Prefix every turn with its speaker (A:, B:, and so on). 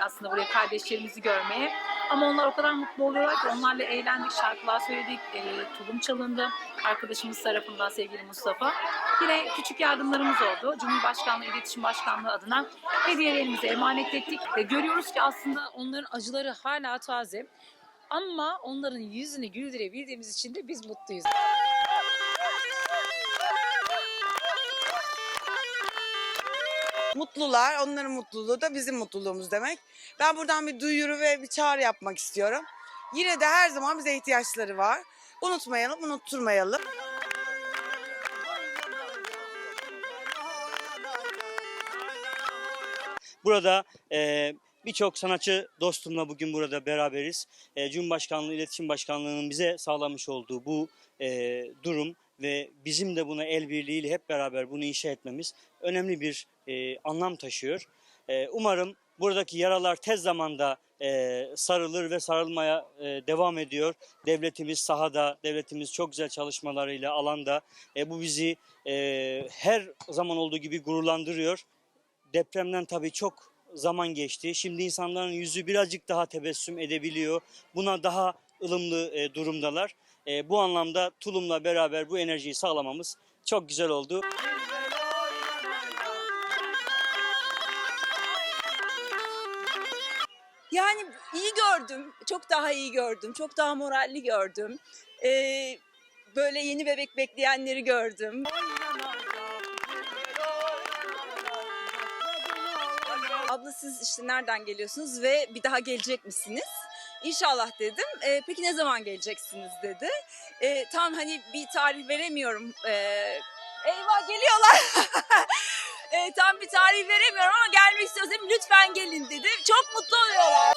A: aslında buraya kardeşlerimizi görmeye. Ama onlar o kadar mutlu oluyorlar ki onlarla eğlendik, şarkılar söyledik, e, tulum çalındı arkadaşımız tarafından sevgili Mustafa. Yine küçük yardımlarımız oldu. Cumhurbaşkanlığı İletişim Başkanlığı adına hediyelerimizi emanet ettik. Ve görüyoruz ki aslında onların acıları hala taze. Ama onların yüzünü güldürebildiğimiz için de biz mutluyuz.
B: Mutlular, onların mutluluğu da bizim mutluluğumuz demek. Ben buradan bir duyuru ve bir çağrı yapmak istiyorum. Yine de her zaman bize ihtiyaçları var. Unutmayalım, unutturmayalım.
C: Burada e, birçok sanatçı dostumla bugün burada beraberiz. E, Cumhurbaşkanlığı İletişim Başkanlığı'nın bize sağlamış olduğu bu e, durum ve bizim de buna el birliğiyle hep beraber bunu inşa etmemiz önemli bir e, anlam taşıyor. E, umarım buradaki yaralar tez zamanda e, sarılır ve sarılmaya e, devam ediyor. Devletimiz sahada, devletimiz çok güzel çalışmalarıyla alanda e, bu bizi e, her zaman olduğu gibi gururlandırıyor. Depremden tabii çok zaman geçti. Şimdi insanların yüzü birazcık daha tebessüm edebiliyor. Buna daha ılımlı e, durumdalar. E, bu anlamda tulumla beraber bu enerjiyi sağlamamız çok güzel oldu.
D: Yani iyi gördüm. Çok daha iyi gördüm. Çok daha moralli gördüm. Ee, böyle yeni bebek bekleyenleri gördüm. Abla siz işte nereden geliyorsunuz ve bir daha gelecek misiniz? İnşallah dedim. Ee, peki ne zaman geleceksiniz dedi. Ee, tam hani bir tarih veremiyorum. Ee, eyvah geliyorlar. Ee, tam bir tarih veremiyorum ama gelmek istiyorsanız lütfen gelin dedi. Çok mutlu oluyorlar.